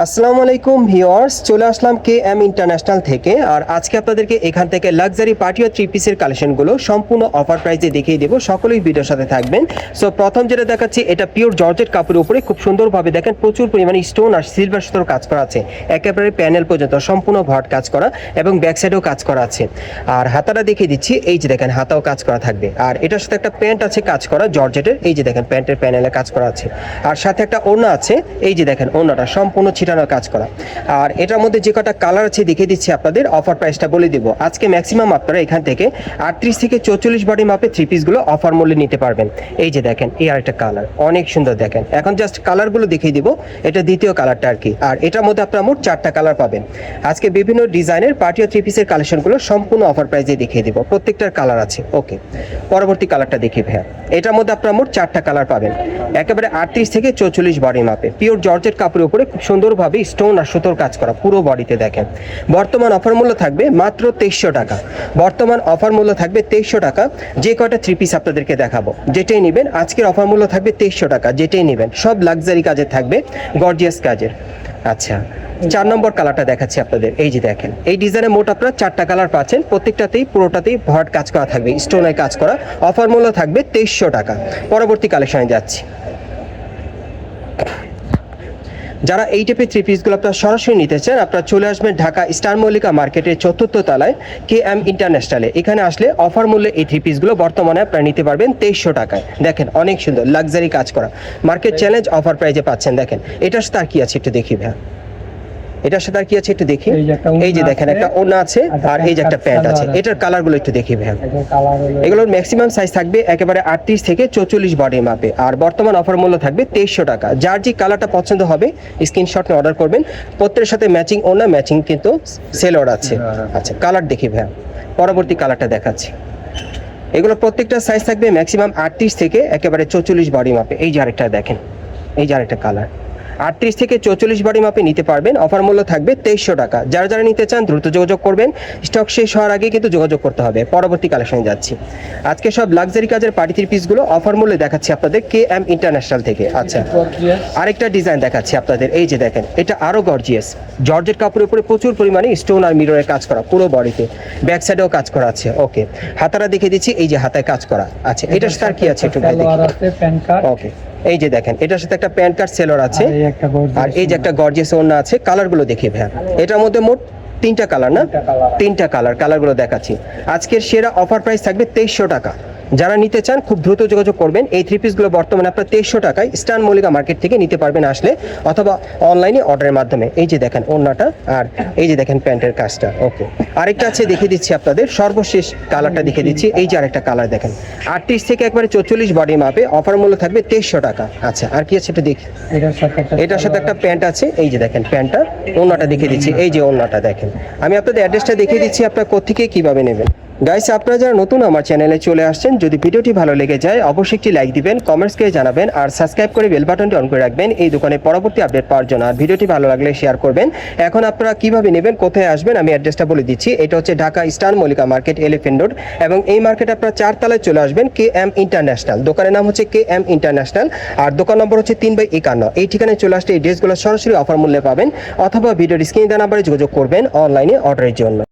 আসসালামু আলাইকুম ভিউয়ার্স, চলে আসলাম কে এম ইন্টারন্যাশনাল থেকে। আর আজকে আপনাদেরকে এখান থেকে লাক্সারি পার্টি ও থ্রি পিসের কালেকশনগুলো সম্পূর্ণ অফার প্রাইসে দেখিয়ে দেবো। সকলেই ভিডিওর সাথে থাকবেন। সো প্রথম যেটা দেখাচ্ছি, এটা পিওর জর্জেট কাপড়ের উপরে খুব সুন্দরভাবে দেখেন, প্রচুর পরিমাণে স্টোন আর সিলভার সুতোর কাজ করা আছে। একেবারে প্যানেল পর্যন্ত সম্পূর্ণ ভট কাজ করা এবং ব্যাক সাইডেও কাজ করা আছে। আর হাতাটা দেখিয়ে দিচ্ছি, এই যে দেখেন, হাতাও কাজ করা থাকবে। আর এটার সাথে একটা প্যান্ট আছে কাজ করা জর্জেটের এই যে দেখেন প্যান্টের প্যানেলে কাজ করা আছে। আর সাথে একটা ওড়না আছে, এই যে দেখেন, ওড়নাটা সম্পূর্ণ ছিটানো কাজ করা। আর এটার মধ্যে যে কটা কালার আছে দেখিয়ে দিচ্ছি আপনাদের অফার প্রাইসটা বলে দিব। আজকে ম্যাক্সিমাম আপনারা এখান থেকে আটত্রিশ থেকে চৌচল্লিশ বডি মাপে থ্রি পিসগুলো অফার মূল্যে নিতে পারবেন। এই যে দেখেন, এই আর একটা কালার অনেক সুন্দর দেখেন। এখন জাস্ট কালারগুলো দেখিয়ে দিব, এটা দ্বিতীয় কালারটা আর কি। আর এটার মধ্যে আপনারা মোট চারটা কালার পাবেন। আজকে বিভিন্ন ডিজাইনের পার্টি ও থ্রি পিসের কালেকশনগুলো সম্পূর্ণ অফার প্রাইসে দেখিয়ে দিব। প্রত্যেকটার কালার আছে ওকে পরবর্তী কালারটা দেখি ভাইয়া। এটার মধ্যে আপনারা মোট চারটা কালার পাবেন। একেবারে আটত্রিশ থেকে চৌচল্লিশ বডি মাপে পিওর জর্জেট কাপড়ের উপরে খুব সুন্দরভাবে স্টোন আর সুতোর কাজ করা পুরো বডিতে দেখেন। বর্তমান অফার মূল্য থাকবে মাত্র তেইশশো টাকা। বর্তমান অফার মূল্য থাকবে তেইশশো টাকা। যে কয়টা থ্রি পিস আপনাদেরকে দেখাবো। যেটাই নেবেন, আজকের অফার মূল্য থাকবে তেইশশো টাকা। যেটাই নেবেন, সব লাক্সারি কাজের থাকবে গর্জিয়াস কাজের। আচ্ছা চার নম্বর কালারটা দেখাচ্ছি আপনাদের। এই যে দেখেন, এই ডিজাইনে মোট আপনারা চারটা কালার পাচ্ছেন। প্রত্যেকটাতেই, পুরোটাতেই ভট কাজ করা থাকবে স্টোনের কাজ করা। অফার মূল্য থাকবে তেইশশো টাকা। পরবর্তী কালেকশনে যাচ্ছি। যারা এই টাইপের থ্রি পিসগুলো আপনারা সরাসরি নিতে চান, আপনারা চলে আসবেন ঢাকা স্টার মল্লিকা মার্কেটের চতুর্থ তলায় কে এম ইন্টারন্যাশনালে। এখানে আসলে অফার মূল্যে এই থ্রি পিসগুলো বর্তমানে আপনারা নিতে পারবেন তেইশশো টাকায়। দেখেন, অনেক সুন্দর লাক্সারি কাজ করা। মার্কেট চ্যালেঞ্জ অফার প্রাইজে পাচ্ছেন। দেখেন এটা তার কি আছে একটু দেখি ভাই এটার সাথে আর কি আছে একটু দেখি? এই যে দেখেন একটা ওনা আছে আর এই যে একটা প্যান্ট আছে। এটার কালারগুলো একটু দেখি ভাই এগুলোর ম্যাক্সিমাম সাইজ থাকবে একেবারে আটত্রিশ থেকে চৌচল্লিশ বডি মাপে। আর বর্তমান অফার মূল্য থাকবে তেইশশো টাকা। যার যে কালারটা পছন্দ হবে স্ক্রিনশট নিয়ে অর্ডার করবেন। প্রত্যেকের সাথে ম্যাচিং ওনা ম্যাচিং কিন্তু সেলর আছে। আচ্ছা কালার দেখি ভাইয়া। পরবর্তী কালারটা দেখাচ্ছি। এগুলো প্রত্যেকটা সাইজ থাকবে ম্যাক্সিমাম আটত্রিশ থেকে একেবারে চৌচল্লিশ বডি মাপে। এই যে আরেকটা দেখেন। এই যে আরেকটা কালার আটত্রিশ থেকে চৌচল্লিশ বডি মাপে নিতে পারবেন। অফার মূল্য থাকবে তেইশশো টাকা। যারা যারা নিতে চান দ্রুত যোগাযোগ করবেন। স্টক শেষ হওয়ার আগে কিন্তু যোগাযোগ করতে হবে। পরবর্তী কালেকশনে যাচ্ছি। আজকে সব লাক্সারি কাজের পার্টি থ্রি পিসগুলো অফার মূল্যে দেখাচ্ছি আপনাদের কে এম ইন্টারন্যাশনাল থেকে। আচ্ছা আরেকটা ডিজাইন দেখাচ্ছি আপনাদের। এই যে দেখেন এটা আরও গর্জিয়াস জর্জেট কাপড়ের উপরে প্রচুর পরিমাণে স্টোন আর মিররের কাজ করা পুরো বডিতে। ব্যাক সাইডেও কাজ করা আছে। ওকে হাতারা দেখে দিচ্ছি এই যে হাতায় কাজ করা। আচ্ছা এটা সাথে আর কি আছে একটু ভাই দেখি ওকে এই যে দেখেন এটার সাথে একটা প্যান্ট কার্ড সেলর আছে। আর এই যে একটা গর্জিয়াস ওড়না আছে কালারগুলো দেখি ভাইয়া। এটার মধ্যে মোট তিনটা কালার না? তিনটা কালার। তিনটা কালার কালারগুলো দেখাচ্ছি। আজকের সেরা অফার প্রাইস থাকবে তেইশশো টাকা। যারা নিতে চান খুব দ্রুত যোগাযোগ করবেন। এই থ্রি পিসগুলো বর্তমানে আপনার তেইশশো টাকায় স্টান মল্লিকা মার্কেট থেকে নিতে পারবেন আসলে অথবা অনলাইনে অর্ডারের মাধ্যমে। এই যে দেখেন ওড়নাটা আর এই যে দেখেন প্যান্টের কাজটা। ওকে আরেকটা আছে দেখিয়ে দিচ্ছি আপনাদের। সর্বশেষ কালারটা দেখিয়ে দিচ্ছি। এই যে আরেকটা কালার দেখেন। আটত্রিশ থেকে একবারে চৌচল্লিশ বডি মাপে অফার মূল্য থাকবে তেইশশো টাকা। আচ্ছা আর কি আছে এটা দেখি। এটার সাথে একটা প্যান্ট আছে। এই যে দেখেন প্যান্টটা ওড়নাটা দেখিয়ে দিচ্ছি। এই যে ওড়নাটা দেখেন। আমি আপনাদের অ্যাড্রেসটা দেখিয়ে দিচ্ছি আপনার কোথেকে কীভাবে নেবেন। গাইস আপনারা যারা নতুন আমার চ্যানেলে চলে আসছেন, যদি ভিডিওটি ভালো লেগে যায়, অবশ্যই একটি লাইক দিবেন কমেন্টস করে জানাবেন, আর সাবস্ক্রাইব করে বেল বাটনটি অন করে রাখবেন। এই দোকানে পরবর্তী আপডেট পাওয়ার জন্য। আর ভিডিওটি ভালো লাগলে শেয়ার করবেন। এখন আপনারা কীভাবে নেবেন, কোথায় আসবেন, আমি অ্যাড্রেসটা বলে দিচ্ছি। এটা হচ্ছে Dhaka star Mallika market elephant road এবং এই মার্কেট আপনারা চারতলায় চলে আসবেন কে এম ইন্টারন্যাশনাল দোকানের নাম হচ্ছে কে এম ইন্টারন্যাশনাল আর দোকান নম্বর হচ্ছে তিন বাই একান্ন। এই ঠিকানায় চলে আসতে এই ড্রেসগুলো সরাসরি অফার মূল্যে পাবেন। অথবা ভিডিওর স্ক্রিনে দেওয়া নাম্বারে যোগাযোগ করবেন অনলাইনে অর্ডারের জন্য।